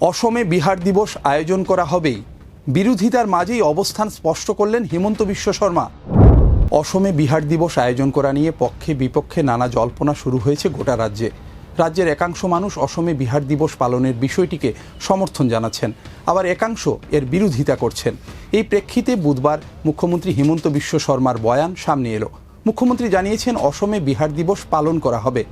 অসমে বিহার দিবস আয়োজন করা হবেই। বিরোধিতার মাঝেই অবস্থান স্পষ্ট করলেন হিমন্ত বিশ্ব শর্মা। অসমে বিহার দিবস আয়োজন করা নিয়ে পক্ষে বিপক্ষে নানা জল্পনা শুরু হয়েছে গোটা রাজ্যে। রাজ্যের একাংশ মানুষ অসমে বিহার দিবস পালনের বিষয়টিকে সমর্থন জানাচ্ছেন। আবার একাংশ এর বিরোধিতা করছেন। এই প্রেক্ষিতে বুধবার মুখ্যমন্ত্রী হিমন্ত বিশ্ব শর্মার বয়ান সামনে এলো। মুখ্যমন্ত্রী জানিয়েছেন অসমে বিহার দিবস পালন করা হবে।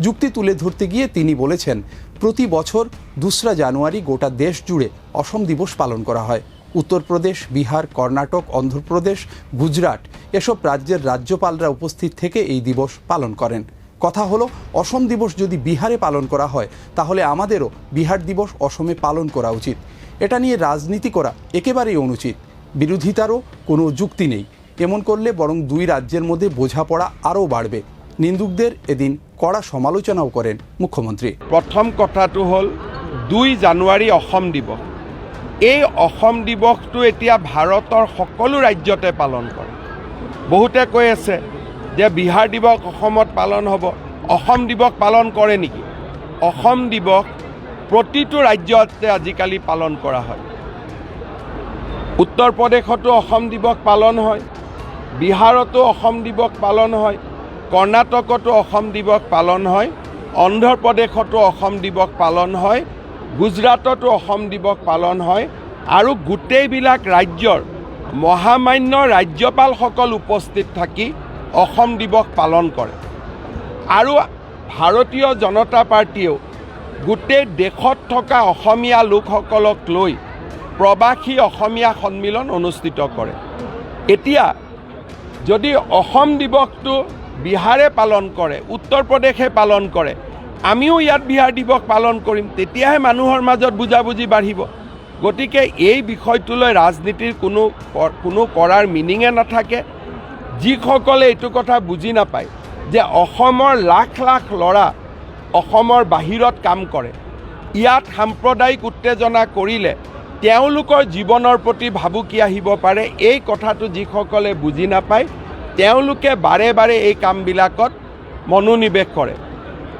যুক্তি তুলে ধরতে গিয়ে তিনি বলেছেন, প্রতি বছর দোসরা জানুয়ারি গোটা দেশ জুড়ে অসম দিবস পালন করা হয়। উত্তরপ্রদেশ, বিহার, কর্ণাটক, অন্ধ্রপ্রদেশ, গুজরাট এসব রাজ্যের রাজ্যপালরা উপস্থিত থেকে এই দিবস পালন করেন। কথা হলো, অসম দিবস যদি বিহারে পালন করা হয়, তাহলে আমাদেরও বিহার দিবস অসমে পালন করা উচিত। এটা নিয়ে রাজনীতি করা একেবারেই অনুচিত। বিরোধিতারও কোনো যুক্তি নেই। এমন করলে বরং দুই রাজ্যের মধ্যে বোঝাপড়া আরও বাড়বে। নিন্দুকদের এদিন কড়া সমালোচনাও করেন মুখ্যমন্ত্রী। প্ৰথম কথাটো হ'ল, দুই জানুৱাৰী অসম দিৱস। এই অসম দিৱসটো এতিয়া ভাৰতৰ সকলো ৰাজ্যতে পালন কৰে। বহুতে কৈ আছে যে বিহাৰ দিৱস অসমত পালন হ'ব। অসম দিৱস পালন কৰে নেকি? অসম দিৱস প্ৰতিটো ৰাজ্যতে আজিকালি পালন কৰা হয়। উত্তৰ প্ৰদেশতো অসম দিৱস পালন হয়। বিহাৰতো অসম দিৱস পালন হয়, কৰ্ণাটকতো অসম দিৱস পালন হয়, অন্ধ্ৰপ্ৰদেশতো অসম দিৱস পালন হয়, গুজৰাটতো অসম দিৱস পালন হয় আৰু গোটেইবিলাক ৰাজ্যৰ মহামান্য ৰাজ্যপালসকল উপস্থিত থাকি অসম দিৱস পালন কৰে। আৰু ভাৰতীয় জনতা পাৰ্টীয়েও গোটেই দেশত থকা অসমীয়া লোকসকলক লৈ প্ৰবাসী অসমীয়া সন্মিলন অনুষ্ঠিত কৰে। এতিয়া যদি অসম দিৱসটো বিহাৰে পালন কৰে, উত্তৰ প্ৰদেশে পালন কৰে, আমিও ইয়াত বিহাৰ দিৱস পালন কৰিম, তেতিয়াহে মানুহৰ মাজত বুজাবুজি বাঢ়িব। গতিকে এই বিষয়টোলৈ ৰাজনীতিৰ কোনো কোনো কৰাৰ মিনিঙে নাথাকে। যিসকলে এইটো কথা বুজি নাপায় যে অসমৰ লাখ লাখ ল'ৰা অসমৰ বাহিৰত কাম কৰে, ইয়াত সাম্প্ৰদায়িক উত্তেজনা কৰিলে তেওঁলোকৰ জীৱনৰ প্ৰতি ভাবুকি আহিব পাৰে, এই কথাটো যিসকলে বুজি নাপায়, তেওঁলোকে বাৰে বাৰে এই কামবিলাকত মনোনিৱেশ কৰে।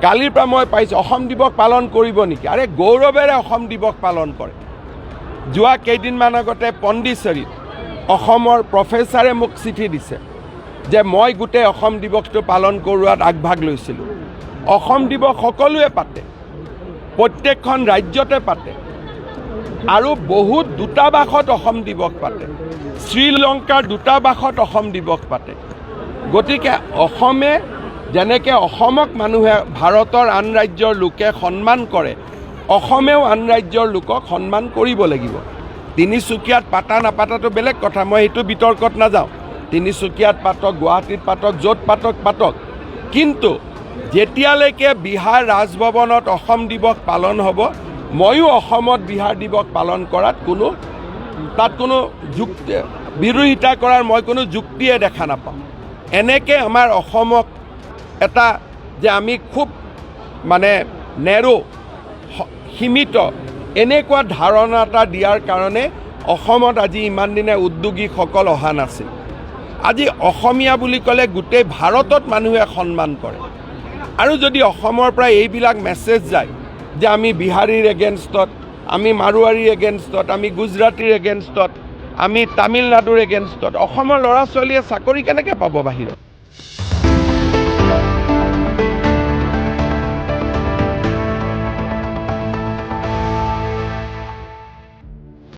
কালিৰ পৰা মই পাইছোঁ, অসম দিৱস পালন কৰিব নেকি? আৰে, গৌৰৱেৰে অসম দিৱস পালন কৰে। যোৱা কেইদিনমান আগতে পণ্ডিচেৰীত অসমৰ প্ৰফেচাৰে মোক চিঠি দিছে যে মই গোটেই অসম দিৱসটো পালন কৰোৱাত আগভাগ লৈছিলোঁ। অসম দিৱস সকলোৱে পাতে, প্ৰত্যেকখন ৰাজ্যতে পাতে। আৰু বহুত দূতাবাসত অসম দিৱস পাতে। শ্ৰীলংকাৰ দূতাবাসত অসম দিৱস পাতে। গতিকে অসমে যেনেকৈ অসমক মানুহে ভাৰতৰ আন ৰাজ্যৰ লোকে সন্মান কৰে, অসমেও আন ৰাজ্যৰ লোকক সন্মান কৰিব লাগিব। তিনিচুকীয়াত পাতা নাপাতাটো বেলেগ কথা, মই সেইটো বিতৰ্কত নাযাওঁ। তিনিচুকীয়াত পাতক, গুৱাহাটীত পাতক, য'ত পাতক পাতক। কিন্তু যেতিয়ালৈকে বিহাৰ ৰাজভৱনত অসম দিৱস পালন হ'ব ময়ো অসমত বিহাৰ দিৱস পালন কৰাত কোনো, তাত কোনো যুক্তি, বিৰোধিতা কৰাৰ মই কোনো যুক্তিয়ে দেখা নাপাওঁ। এনেকৈ আমাৰ অসমক এটা যে আমি খুব মানে নেৰো সীমিত, এনেকুৱা ধাৰণা এটা দিয়াৰ কাৰণে অসমত আজি ইমান দিনে উদ্যোগীসকল অহা নাছিল। আজি অসমীয়া বুলি ক'লে গোটেই ভাৰতত মানুহে সন্মান কৰে। আৰু যদি অসমৰ পৰা এইবিলাক মেছেজ যায় যে আমি বিহাৰীৰ এগেনষ্টত আমি মাৰোৱাৰীৰ এগেনষ্টত আমি গুজৰাটীৰ এগেনষ্টত আমি তামিলনাডুৰ এগেনষ্টত অসমৰ ল'ৰা ছোৱালীয়ে চাকৰি কেনেকৈ পাব বাহিৰত?